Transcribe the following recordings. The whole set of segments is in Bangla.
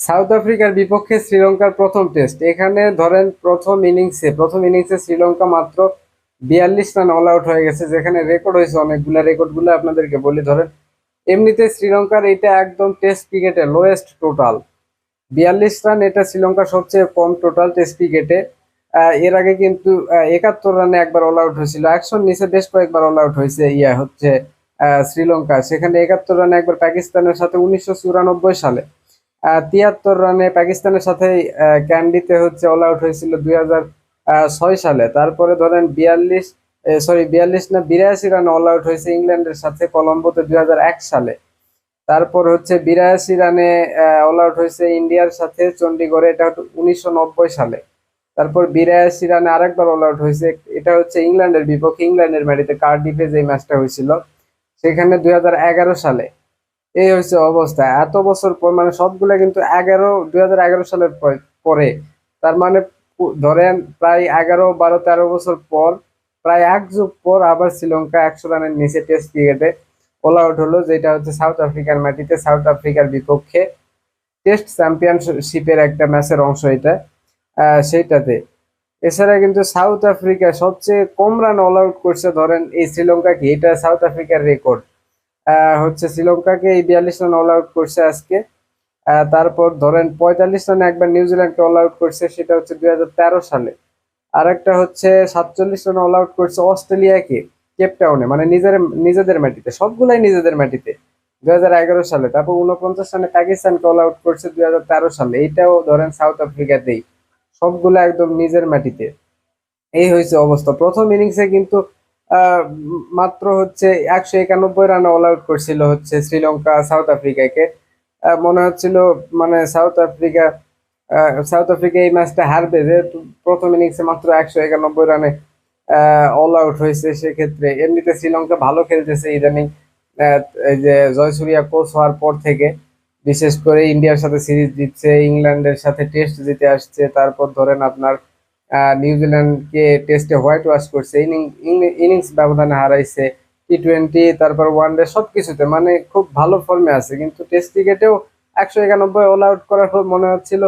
সাউথ আফ্রিকার বিপক্ষে শ্রীলঙ্কার প্রথম টেস্ট। এখানে ধরেন প্রথম ইনিংসে প্রথম ইনিংসে শ্রীলঙ্কা মাত্র বিয়াল্লিশ রান অল আউট হয়ে গেছে, যেখানে রেকর্ড হয়েছে অনেকগুলো। রেকর্ডগুলো আপনাদেরকে বলি, ধরেন এমনিতে শ্রীলঙ্কার এটা একদম টেস্ট ক্রিকেটে লোয়েস্ট টোটাল বিয়াল্লিশ রান এটা শ্রীলঙ্কার সবচেয়ে কম টোটাল টেস্ট ক্রিকেটে এর আগে কিন্তু একাত্তর রানে একবার অল আউট হয়েছিল। একশোর নিচে বেশ কয়েকবার অল আউট হয়েছে, ইয়া হচ্ছে শ্রীলঙ্কা। সেখানে একাত্তর রানে একবার পাকিস্তানের সাথে উনিশশো চুরানব্বই সালে। তিয়াত্তর রানে পাকিস্তানের সাথে ক্যান্ডিতে হচ্ছে অল আউট হয়েছিল দুই ছয় সালে। তারপরে ধরেন বিয়াল্লিশ সরি বিয়াল্লিশ না বিরাশি রানে অল আউট হয়েছে ইংল্যান্ডের সাথে কলম্বোতে দুই হাজার এক সালে। তারপর হচ্ছে বিরাশি রানে অল আউট হয়েছে ইন্ডিয়ার সাথে চণ্ডীগড়ে এটা উনিশশো নব্বই সালে। তারপর বিরাশি রানে আরেকবার অল আউট হয়েছে, এটা হচ্ছে ইংল্যান্ডের বিপক্ষে, ইংল্যান্ডের মাটিতে কার্ডিফে যে ম্যাচটা হয়েছিল, সেখানে দুই হাজার এগারো সালে। এই হচ্ছে অবস্থা। এত বছর পর মানে সবগুলা কিন্তু এগারো, দুই সালের পর- তার মানে ধরেন প্রায় এগারো, বারো, তেরো বছর পর, প্রায় এক যুগ পর আবার শ্রীলঙ্কা একশো রানের নিচে টেস্ট ক্রিকেটে অল আউট হলো, যেটা হচ্ছে সাউথ আফ্রিকার মাটিতে, সাউথ আফ্রিকার বিপক্ষে টেস্ট চ্যাম্পিয়নশিপের একটা ম্যাচের অংশ এটা সেইটাতে। এছাড়া কিন্তু সাউথ আফ্রিকা সবচেয়ে কম রান অল আউট করছে, ধরেন এই শ্রীলঙ্কাকে এটা সাউথ আফ্রিকার রেকর্ড হচ্ছে শ্রীলঙ্কাকে এই বিয়াল্লিশ রান অল আউট করছে আজকে। তারপর ধরেন পঁয়তাল্লিশ রানে একবার নিউজিল্যান্ডকে অল আউট করছে, সেটা হচ্ছে দুই হাজার তেরো সালে। আরেকটা হচ্ছে সাতচল্লিশ রান অল আউট করছে অস্ট্রেলিয়াকে কেপটাউনে মানে নিজের, নিজেদের মাটিতে, সবগুলাই নিজেদের মাটিতে দুই হাজার এগারো সালে। তারপর উনপঞ্চাশ রানে পাকিস্তানকে অল আউট করছে দুই হাজার তেরো সালে। এইটাও ধরেন সাউথ আফ্রিকাতেই সবগুলো একদম নিজের মাটিতে। এই হয়েছে অবস্থা। প্রথম ইনিংসে কিন্তু মাত্র হচ্ছে একশো একানব্বই রানে অল আউট করছিল হচ্ছে শ্রীলঙ্কা সাউথ আফ্রিকাকে। মনে হচ্ছিল মানে সাউথ আফ্রিকা সাউথ আফ্রিকা এই ম্যাচটা হারবে, যেহেতু প্রথম ইনিংসে মাত্র একশো একানব্বই রানে অল আউট হয়েছে সেক্ষেত্রে। এমনিতে শ্রীলঙ্কা ভালো খেলতেছে ইদানিং যে জয়সুরিয়া কোচ হওয়ার পর থেকে, বিশেষ করে ইন্ডিয়ার সাথে সিরিজ জিতছে, ইংল্যান্ডের সাথে টেস্ট জিতে আসছে, তারপর ধরেন আপনার নিউজিল্যান্ডকে টেস্টে হোয়াইট ওয়াশ করছে ইনিংস ব্যবধানে হারাইছে টি টোয়েন্টি তারপর ওয়ান ডে সবকিছুতে মানে খুব ভালো ফর্মে আছে, কিন্তু টেস্ট ক্রিকেটেও একশো একানব্বই অল আউট করার পর মনে হচ্ছিল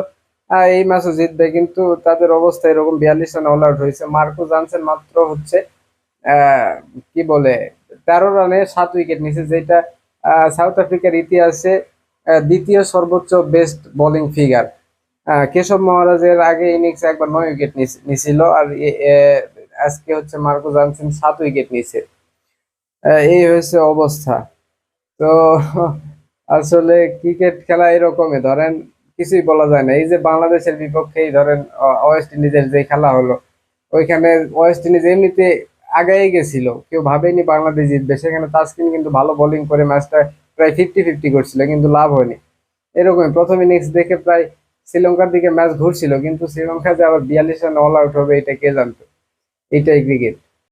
এই ম্যাচও জিতবে, কিন্তু তাদের অবস্থা এরকম বিয়াল্লিশ রানে অল আউট হয়েছে। মার্কো জানসেন মাত্র হচ্ছে কি বলে, তেরো রানে সাত উইকেট নিছে যেটা সাউথ আফ্রিকার ইতিহাসে দ্বিতীয় সর্বোচ্চ বেস্ট বোলিং ফিগার কেশব মহারাজের আগে ইনিংসে একবার নয় উইকেট নিছিল আর আজকে হচ্ছে মার্কো জানসেন সাত উইকেট নিছে। এই হয়েছে অবস্থা। তো আসলে ক্রিকেট খেলা এরকমই, ধরেন কিছুই বলা যায় না। এই যে বাংলাদেশের বিপক্ষেই ধরেন ওয়েস্ট ইন্ডিজের যে খেলা হলো, ওইখানে ওয়েস্ট ইন্ডিজ এমনিতে আগাই গেছিল। কেউ ভাবেনি বাংলাদেশ জিতবে। সেখানে তাসকিন কিন্তু ভালো বোলিং করে ম্যাচটা প্রায় ফিফটি ফিফটি করছিল, কিন্তু লাভ হয়নি। এরকমই প্রথম ইনিংস দেখে প্রায় শ্রীলঙ্কার দিকে ম্যাচ ঘুরছিল, কিন্তু শ্রীলঙ্কা যে আবার বিয়াল্লিশ রান অল আউট হবে, এটা কে জানতো? এটাই ক্রিকেট